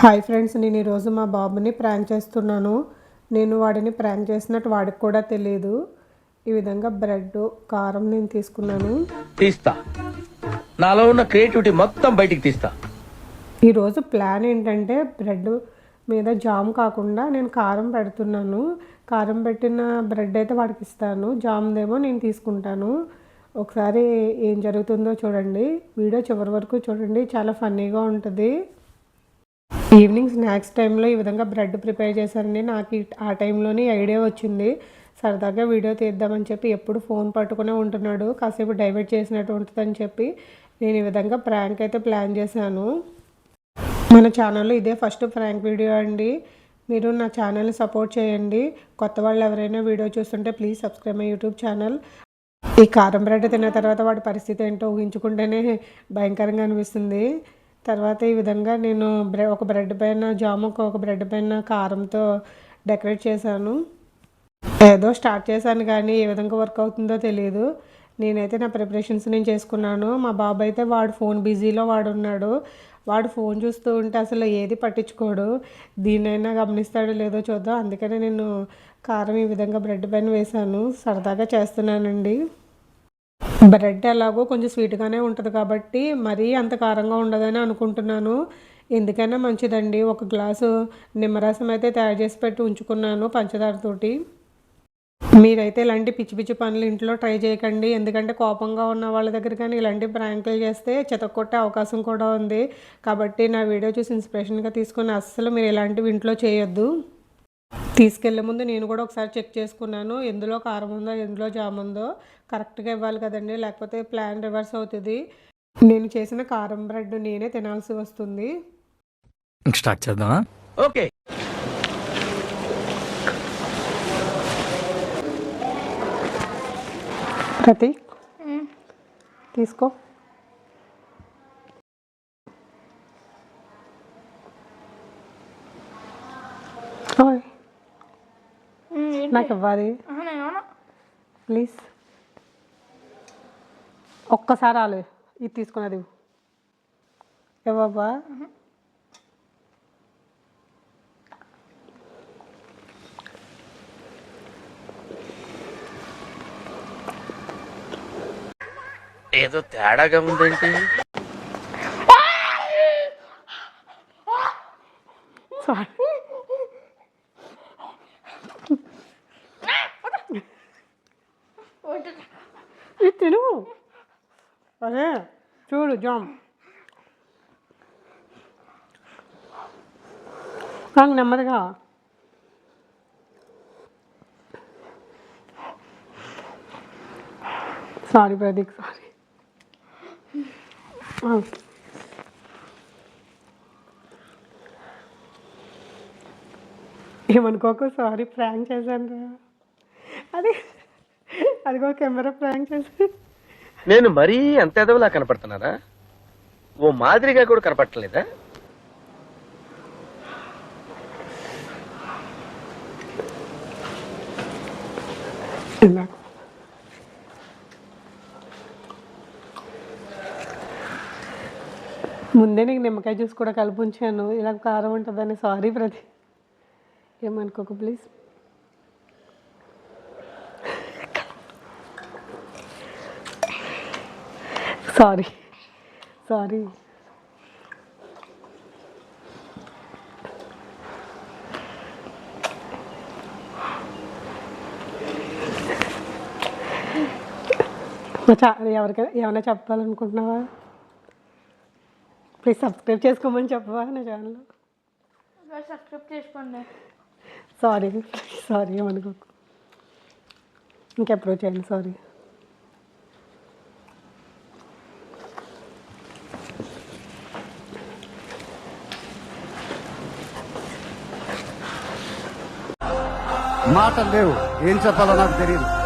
Hi friends నేను ఈరోజు మా బాబుని ప్రాంక్ చేస్తున్నాను. నేను వాడిని ప్రాంక్ చేసినట్టు వాడికి కూడా తెలియదు ఈ విధంగా బ్రెడ్ కారం నేను తీసుకున్నాను. తీస్తా. నాలో ఉన్న క్రియేటివిటీ మొత్తం బయటికి తీస్తా. ఈరోజు ప్లాన్ ఏంటంటే బ్రెడ్ మీద జామ్ కాకుండా నేను కారం పెడుతున్నాను. కారం పెట్టిన బ్రెడ్ అయితే వాడికి ఇస్తాను. జామ్దేమో నేను తీసుకుంటాను. ఒకసారి ఏం జరుగుతుందో చూడండి. వీడియో చివరి వరకు చూడండి. చాలా ఫన్నీగా ఉంటుంది. ఈవినింగ్ స్నాక్స్ టైంలో ఈ విధంగా బ్రెడ్ ప్రిపేర్ చేశారండి నాకు ఆ టైంలోనే ఐడియా వచ్చింది. సరదాగా వీడియో తీద్దామని చెప్పి ఎప్పుడు ఫోన్ పట్టుకునే ఉంటున్నాడు. కాసేపు డైవర్ట్ చేసినట్టు ఉంటుందని చెప్పి నేను ఈ విధంగా ప్రాంక్ అయితే ప్లాన్ చేశాను. మన ఛానల్లో ఇదే ఫస్ట్ ప్రాంక్ వీడియో అండి. మీరు నా ఛానల్ని సపోర్ట్ చేయండి. కొత్త వాళ్ళు ఎవరైనా వీడియో చూస్తుంటే please subscribe my YouTube channel ఈ కారం బ్రెడ్ తిన్న తర్వాత వాడి పరిస్థితి ఏంటో ఊహించుకుంటేనే భయంకరంగా అనిపిస్తుంది. తర్వాత ఈ విధంగా నేను బ్రె ఒక బ్రెడ్ పైన జాము ఒక బ్రెడ్ పైన కారంతో డెకరేట్ చేశాను. ఏదో స్టార్ట్ చేశాను కానీ ఏ విధంగా వర్క్ అవుతుందో తెలియదు నేనైతే నా ప్రిపరేషన్స్ నేను చేసుకున్నాను. మా బాబు అయితే వాడు ఫోన్ బిజీలో వాడు ఉన్నాడు వాడు ఫోన్ చూస్తూ ఉంటే అసలు ఏది పట్టించుకోడు. దీన్నైనా గమనిస్తాడో లేదో చూద్దాం. అందుకనే నేను కారం ఈ విధంగా బ్రెడ్ పైన వేశాను. సరదాగా చేస్తున్నానండి. బ్రెడ్ ఎలాగో కొంచెం స్వీట్గానే ఉంటుంది కాబట్టి మరీ అంత కారంగా ఉండదని అనుకుంటున్నాను. ఎందుకైనా మంచిదండి. ఒక గ్లాసు నిమ్మరసం అయితే తయారు చేసి పెట్టి ఉంచుకున్నాను పంచదారతోటి మీరైతే ఇలాంటి పిచ్చి పిచ్చి పనులు ఇంట్లో ట్రై చేయకండి. ఎందుకంటే కోపంగా ఉన్న వాళ్ళ దగ్గర కానీ ఇలాంటి ప్రాంకులు చేస్తే చెతకొట్టే అవకాశం కూడా ఉంది. కాబట్టి నా వీడియో చూసి ఇన్స్పిరేషన్గా తీసుకుని అస్సలు మీరు ఇలాంటివి ఇంట్లో చేయొద్దు. తీసుకెళ్ళే ముందు నేను కూడా ఒకసారి చెక్ చేసుకున్నాను. ఎందులో కారం ఉందో ఎందులో జామ్ ఉందో. కరెక్ట్గా ఇవ్వాలి కదండి. లేకపోతే ప్లాన్ రివర్స్ అవుతుంది. నేను చేసిన కారం బ్రెడ్ నేనే తినాల్సి వస్తుంది. స్టార్ట్ చేద్దామా? ఓకే. ప్రతీక్? తీసుకో. ఓయ్, నాకు ఇవ్వాలి ప్లీజ్ ఒక్కసారి ఆలు ఇది తీసుకున్నది. ఇవ్వు. ఇవ్వబ్బా ఏదో తేడాగా ఉందేంటి? సారీ ఇది తిను అదే చూడు జామ్. కానీ నెమ్మదిగా. Sorry Prateek sorry. ఏమనుకోకు sorry prank చేశాను రా. అదిగో కెమెరా ప్రాంక్ చేశాను నేను మరీ అంత ఎదవలా కనపడుతున్నానా? ఓ మాదిరిగా కూడా కనపడలేదా ముందే నీకు నిమ్మకాయ జ్యూస్ కూడా కలిపి ఉంచాను. ఇలా కారం ఉంటుందని సారీ ప్రతి. ఏమనుకోకు ప్లీజ్ సారీ. సారీ. ఎవరికైనా ఏమైనా చెప్పాలనుకుంటున్నావా? ప్లీజ్ సబ్స్క్రైబ్ చేసుకోమని చెప్పవా నా ఛానల్? సబ్స్క్రైబ్ చేసుకోండి. సారీ సారీ ఏమనుకోకు. ఇంకెప్పుడు చేయండి సారీ. మాటలు లేవు. ఏం చెప్పాలో నాకు తెలియదు.